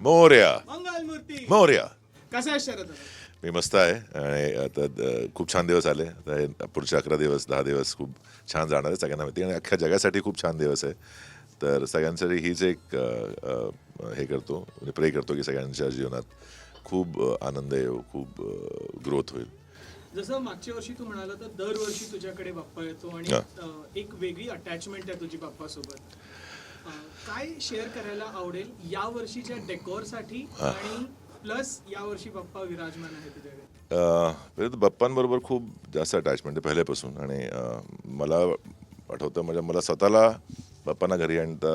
मोर्या. मोर्या. कसा आहे शरद? मी मस्त आहे. आणि आता खूप छान दिवस आले. आता पुढचे अकरा दिवस दहा दिवस खूप छान जाणार आहे सगळ्यांना माहिती आणि अख्ख्या जगासाठी खूप छान दिवस आहे. तर सगळ्यांसाठी हीच एक हे करतो म्हणजे प्रे करतो की सगळ्यांच्या जीवनात खूप आनंद येऊ खूप ग्रोथ होईल. जसं मागच्या वर्षी तू म्हणाला तर दरवर्षी तुझ्याकडे बाप्पा येतो आणि एक वेगळी अटॅचमेंट आहे तुझी बाप्पासोबत. काय शेअर करायला आवडेल या वर्षीच्या डेकोरसाठी आणि प्लस या वर्षी बाप्पा विराजमान आहे तुझ्याकडे? बाप्पांबरोबर खूप जास्त अटॅचमेंट आहे पहिल्यापासून आणि मला आठवतं म्हणजे मला स्वतःला बाप्पांना घरी आणता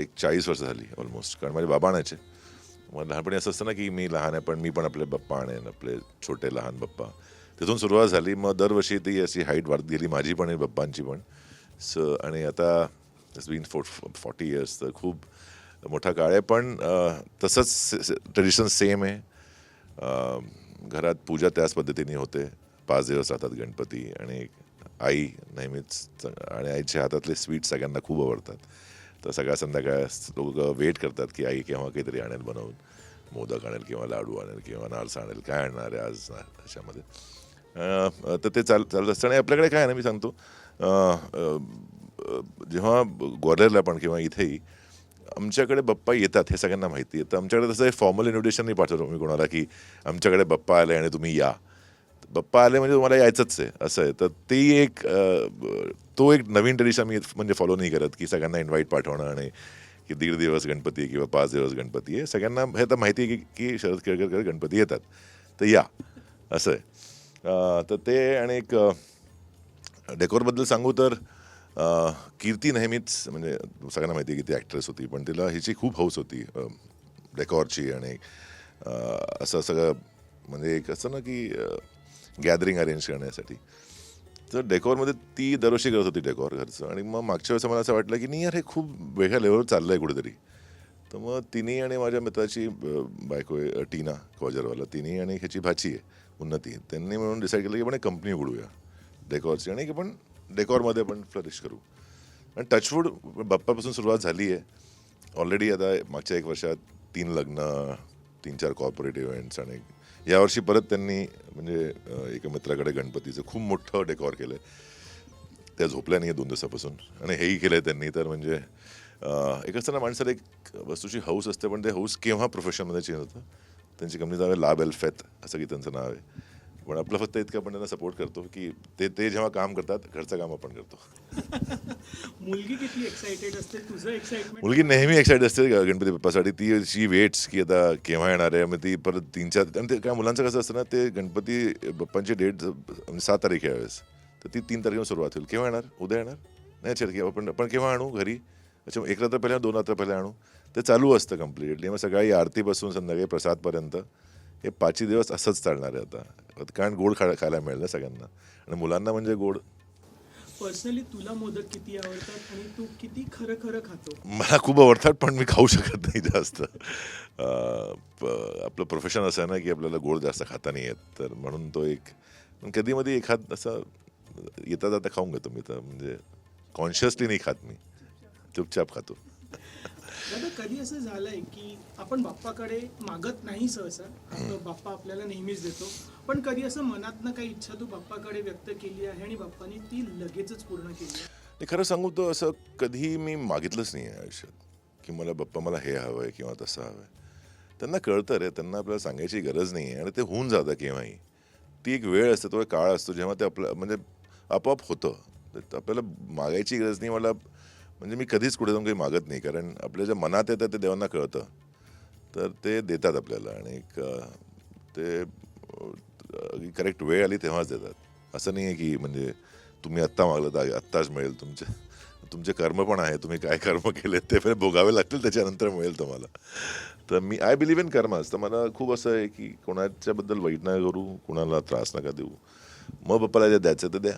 एक चाळीस वर्ष झाली ऑलमोस्ट कारण माझे बाबा आणायचे. मग लहानपणी असं असतं ना की मी लहान आहे पण मी पण आपले बाप्पा आणेन आपले छोटे लहान बाप्पा. तिथून सुरुवात झाली. मग दरवर्षी ती अशी हाईट वाढत गेली. माझी पण आणि बाप्पांची पण. सो आणि आता it's been four forty years तर खूप मोठा काळ आहे पण तसंच ट्रेडिशन सेम आहे घरात पूजा त्याच पद्धतीने होते पाच दिवस राहतात गणपती आणि आई नेहमीच आणि आईच्या हातातले स्वीट सगळ्यांना खूप आवडतात तर सगळ्या संध्याकाळ लोक वेट करतात की आई केव्हा काहीतरी आणेल बनवून मोदक आणेल किंवा लाडू आणेल किंवा नारसा आणेल काय आणणार आहे आज अशामध्ये तर ते चाल चालत असतं आणि आपल्याकडे काय आहे ना मी सांगतो जेव्हा ग्वाल्हेरला पण किंवा इथेही आमच्याकडे बाप्पा येतात हे सगळ्यांना माहिती आहे. तर आमच्याकडे तसं फॉर्मल इन्व्हिटेशन नाही पाठवतो मी कोणाला की आमच्याकडे बाप्पा आले आणि तुम्ही या. बाप्पा आले म्हणजे तुम्हाला यायचंच आहे असं आहे. तर ते एक तो एक नवीन ट्रेडिशन मी म्हणजे फॉलो नाही करत की सगळ्यांना इन्व्हाइट पाठवणं आणि की दीड दिवस गणपती किंवा पाच दिवस गणपती आहे. सगळ्यांना हे तर माहिती आहे की की शरद केळकर गणपती येतात. तर या असं आहे. तर ते आणि एक डेकोरबद्दल सांगू तर कीर्ती नेहमीच म्हणजे सगळ्यांना माहिती आहे की ती ॲक्ट्रेस होती पण तिला हिची खूप हौस होती डेकॉरची आणि असं सगळं म्हणजे एक असं ना की गॅदरिंग अरेंज करण्यासाठी. तर डेकॉरमध्ये ती दरवर्षी करत होती डेकॉर घरचं आणि मग मागच्या वेळेस मला असं वाटलं की नाही यार हे खूप वेगळ्या लेवलवर चाललं आहे कुठेतरी. तर मग तिने आणि माझ्या मित्राची बायको आहे टीना कॉजरवाला तिने आणि ह्याची भाची आहे उन्नती. त्यांनी म्हणून डिसाईड केलं की आपण एक कंपनी उघडूया डेकॉरची. आणि की आपण डेकॉरमध्ये आपण फ्लरिश करू. आणि टचवूड बाप्पापासून सुरुवात झाली आहे ऑलरेडी आता मागच्या एक वर्षात तीन लग्न तीन चार कॉर्पोरेट इव्हेंट्स आणि यावर्षी परत त्यांनी म्हणजे एका मित्राकडे गणपतीचं खूप मोठं डेकॉर केलं आहे त्या झोपल्या नाही दोन दिवसापासून. आणि हेही केलं आहे त्यांनी. तर म्हणजे एक असताना माणसाला एक वस्तूची हौस असते पण ते हौस केव्हा प्रोफेशनमध्ये चेंज होतं? त्यांची कंपनीचं नाव आहे लाब एल्फेथ असं की त्यांचं नाव आहे. पण आपलं फक्त इतकं आपण त्यांना सपोर्ट करतो की ते ते जेव्हा काम करतात घरचं काम आपण करतो. मुलगी किती एक्साइटेड असते? तुझं एक्साइटमेंट मुलगी नेहमी एक्साइटेड असते गणपती बाप्पासाठी? ती शी वेट्स की आता केव्हा येणार आहे? मग ती परत तीन चार आणि ते काय मुलांचं कसं असतं ना ते गणपती बाप्पांची डेट म्हणजे सात तारीख यावेळेस. तर ती तीन तारखेला सुरुवात होईल. केव्हा येणार? उद्या येणार? नाही अच्छा केव्हा पण पण केव्हा आणू घरी? अच्छा एक रात्र पहिल्या दोन रात्र पहिल्या आणू? ते चालू असतं कम्प्लिटली मग सकाळी आरतीपासून संध्याकाळी प्रसादपर्यंत. हे पाचही दिवस असंच चालणार आहे आता. कारण गोड खा खायला मिळेल ना सगळ्यांना. आणि मुलांना म्हणजे गोड. पर्सनली तुला मोदक किती आवडतात आणि तू किती खरं खरं खातो? मला खूप आवडतात पण मी खाऊ शकत नाही जास्त. आपलं प्रोफेशन असं आहे ना की आपल्याला गोड जास्त खाता नाही येत. तर म्हणून तो एक पण कधी मध्ये एखाद असं येता जाता खाऊन घेतो मी. तर म्हणजे कॉन्शियसली नाही खात मी. चुपचाप खातो. दादा कधी असं झालंय की आपण बाप्पाकडे मागत नाही सहसा. आपलं बाप्पा आपल्याला नेहमीच देतो. पण कधी असं मनातनं काही इच्छा तू बाप्पाकडे व्यक्त केली आहे आणि बाप्पाने ती लगेचच पूर्ण केली आहे? नाही खरं सांगू तर असं कधी मी मागितलंच नाही आहे आयुष्यात की मला बाप्पा मला हे हवं आहे किंवा तसं हवं आहे त्यांना कळतं रे त्यांना आपल्याला सांगायची गरज नाही आहे आणि ते होऊन जातं केव्हाही. ती एक वेळ असते तो एक काळ असतो जेव्हा ते आपलं म्हणजे आपोआप होतं. तर आपल्याला मागायची गरज नाही मला म्हणजे मी कधीच कुठे जाऊन काही मागत नाही कारण आपल्या ज्या मनात येतं ते देवांना कळतं. तर ते देतात आपल्याला आणि एक ते करेक्ट वेळ आली तेव्हाच देतात. असं नाही आहे की म्हणजे तुम्ही आत्ता मागलं तर आत्ताच मिळेल तुमचे तुमचे कर्म पण आहे तुम्ही काय कर्म केले ते पण भोगावे लागतील त्याच्यानंतर मिळेल तुम्हाला. तर मी आय बिलीव्ह इन कर्मास तर मला खूप असं आहे की कोणाच्याबद्दल वाईट नका करू कोणाला त्रास नका देऊ. मग बाप्पाला जे द्यायचं ते द्या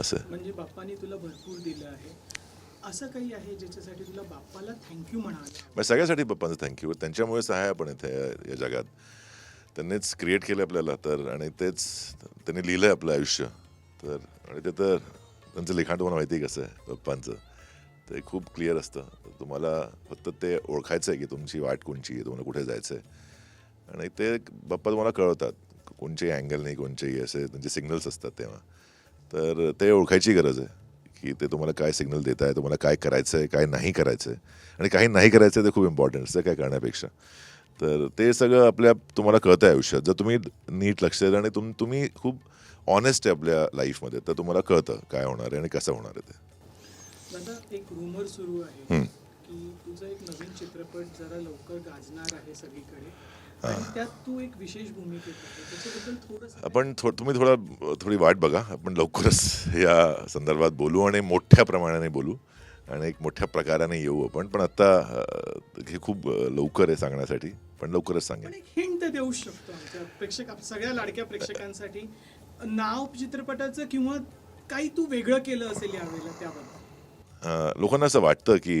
असं. म्हणजे बाप्पाने तुला भरपूर दिलं आहे. असं काही आहे ज्याच्यासाठी तुला बाप्पाला थँक्यू म्हणाल म्हणजे सगळ्यासाठी बाप्पांचं थँक्यू त्यांच्यामुळेच आहे आपण इथे या- जगात. त्यांनीच क्रिएट केलं आपल्याला तर आणि तेच त्यांनी लिहिलं आहे आपलं आयुष्य. तर आणि ते तर त्यांचं लिखाण तुम्हाला माहिती आहे कसं आहे पप्पांचं ते खूप क्लिअर असतं. तुम्हाला फक्त ते ओळखायचं आहे की तुमची वाट कोणची आहे तुम्हाला कुठे जायचं आहे आणि ते बाप्पा तुम्हाला कळवतात कोणचे अँगल नाही कोणचेही असे त्यांचे सिग्नल्स असतात तेव्हा. तर ते ओळखायची गरज आहे. की ते तुम्हाला काय सिग्नल देत आहे तुम्हाला काय करायचं आहे काय नाही करायचं आहे. आणि काही नाही करायचं आहे ते खूप इम्पॉर्टंट असतं काय करण्यापेक्षा. तर ते सगळं आपल्या तुम्हाला कळतं आहे आयुष्यात. जर तुम्ही नीट लक्ष दिलं आणि तुम तुम्ही खूप ऑनेस्ट आहे आपल्या लाईफमध्ये तर तुम्हाला कळतं काय होणार आहे आणि कसं होणार आहे ते. एक रुमर सुरू आहे. की तुझा एक नवीन चित्रपट जरा लवकर गाजणार आहे सगळीकडे. त्यात तू एक विशेष भूमिकेत आपण थो तुम्ही थोडा थोडी वाट बघा. आपण लवकरच या संदर्भात बोलू आणि मोठ्या प्रमाणाने बोलू आणि एक मोठ्या प्रकाराने येऊ आपण. पण आता हे खूप लवकर आहे सांगण्यासाठी पण लवकरच सांगेन. हिंट देऊ शकतो प्रेक्षक सगळ्या लाडक्या प्रेक्षकांसाठी नाव चित्रपटाचं किंवा काही तू वेगळं केलं असेल यावेळेला त्याबद्दल. लोकांना असं वाटतं की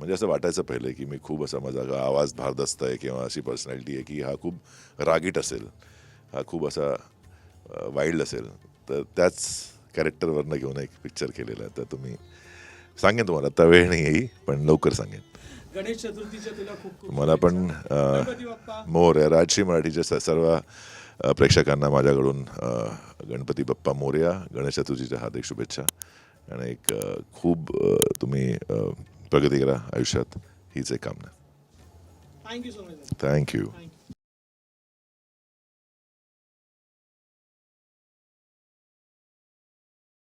म्हणजे असं वाटायचं पहिले की मी खूप असा माझा आवाज भारदस्त आहे किंवा अशी पर्सनॅलिटी आहे की हा खूप रागीट असेल हा खूप असा वाईल्ड असेल. तर त्याच कॅरेक्टरवरनं घेऊन एक पिक्चर केलेला आहे. तर तुम्ही सांगेन तुम्हाला आता वेळ नाही येईल पण लवकर सांगेन. गणेश चतुर्थीच्या तुला खूप खूप मला पण शुभेच्छा. अं, गणपती बाप्पा. मोर आहे राजश्री मराठीच्या सर्व प्रेक्षकांना माझ्याकडून गणपती बाप्पा मोरया गणेश चतुर्थीच्या हार्दिक शुभेच्छा. आणि एक खूप तुम्ही प्रगती करा आयुष्यात हीच एक कामना thank you so much thank you thank you